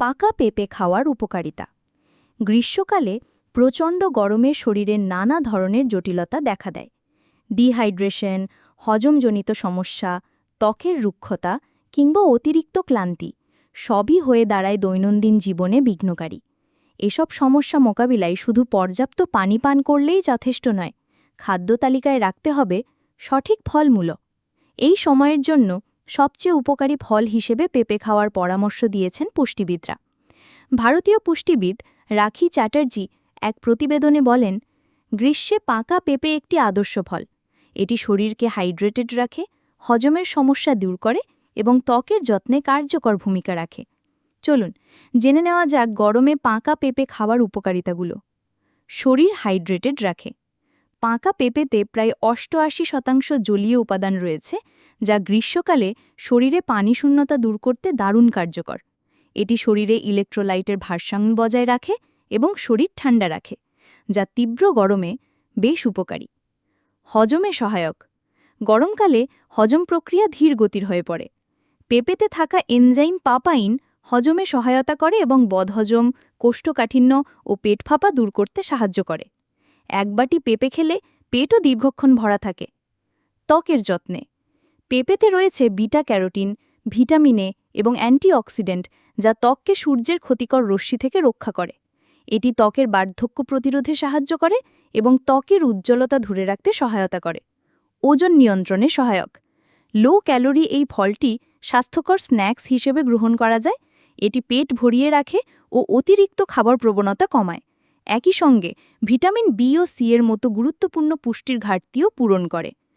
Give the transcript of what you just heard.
পাকা পেঁপে খাওয়ার উপকারিতা। গ্রীষ্মকালে প্রচণ্ড গরমে শরীরের নানা ধরনের জটিলতা দেখা দেয়। ডিহাইড্রেশন, হজমজনিত সমস্যা, ত্বকের রুক্ষতা কিংবা অতিরিক্ত ক্লান্তি সবই হয়ে দাঁড়ায় দৈনন্দিন জীবনে বিঘ্নকারী। এসব সমস্যা মোকাবিলায় শুধু পর্যাপ্ত পানি পান করলেই যথেষ্ট নয়, খাদ্য তালিকায় রাখতে হবে সঠিক ফলমূল এই সময়ের জন্য সবচেয়ে উপকারী ফল হিসেবে পেঁপে খাওয়ার পরামর্শ দিয়েছেন পুষ্টিবিদরা। ভারতীয় পুষ্টিবিদ রাখি চ্যাটার্জি এক প্রতিবেদনে বলেন, গ্রীষ্মে পাকা পেঁপে একটি আদর্শ ফল। এটি শরীরকে হাইড্রেটেড রাখে, হজমের সমস্যা দূর করে এবং ত্বকের যত্নে কার্যকর ভূমিকা রাখে। চলুন, জেনে নেওয়া যাক গরমে পাকা পেঁপে খাওয়ার উপকারিতাগুলো। শরীর হাইড্রেটেড রাখে। পাকা পেঁপেতে প্রায় অষ্টআশি শতাংশ জলীয় উপাদান রয়েছে, যা গ্রীষ্মকালে শরীরে পানিশূন্যতা দূর করতে দারুণ কার্যকর। এটি শরীরে ইলেকট্রোলাইটের ভারসাম্য বজায় রাখে এবং শরীর ঠান্ডা রাখে, যা তীব্র গরমে বেশ উপকারী। হজমে সহায়ক। গরমকালে হজম প্রক্রিয়া ধীর গতির হয়ে পড়ে। পেঁপেতে থাকা এনজাইম পাপাইন হজমে সহায়তা করে এবং বদহজম, কোষ্ঠকাঠিন্য ও পেট ফাঁপা দূর করতে সাহায্য করে। এক বাটি পেঁপে খেলে পেটও দীর্ঘক্ষণ ভরা থাকে। ত্বকের যত্নে। পেঁপেতে রয়েছে বিটা ক্যারোটিন, ভিটামিন এবং অ্যান্টিঅক্সিডেন্ট যা ত্বককে সূর্যের ক্ষতিকর রশ্মি থেকে রক্ষা করে। এটি ত্বকের বার্ধক্য প্রতিরোধে সাহায্য করে এবং ত্বকের উজ্জ্বলতা ধরে রাখতে সহায়তা করে। ওজন নিয়ন্ত্রণে সহায়ক। লো ক্যালোরি এই ফলটি স্বাস্থ্যকর স্ন্যাক্স হিসেবে গ্রহণ করা যায়। এটি পেট ভরিয়ে রাখে ও অতিরিক্ত খাবার প্রবণতা কমায়। একই সঙ্গে ভিটামিন বি ও সি এর মতো গুরুত্বপূর্ণ পুষ্টির ঘাটতিও পূরণ করে।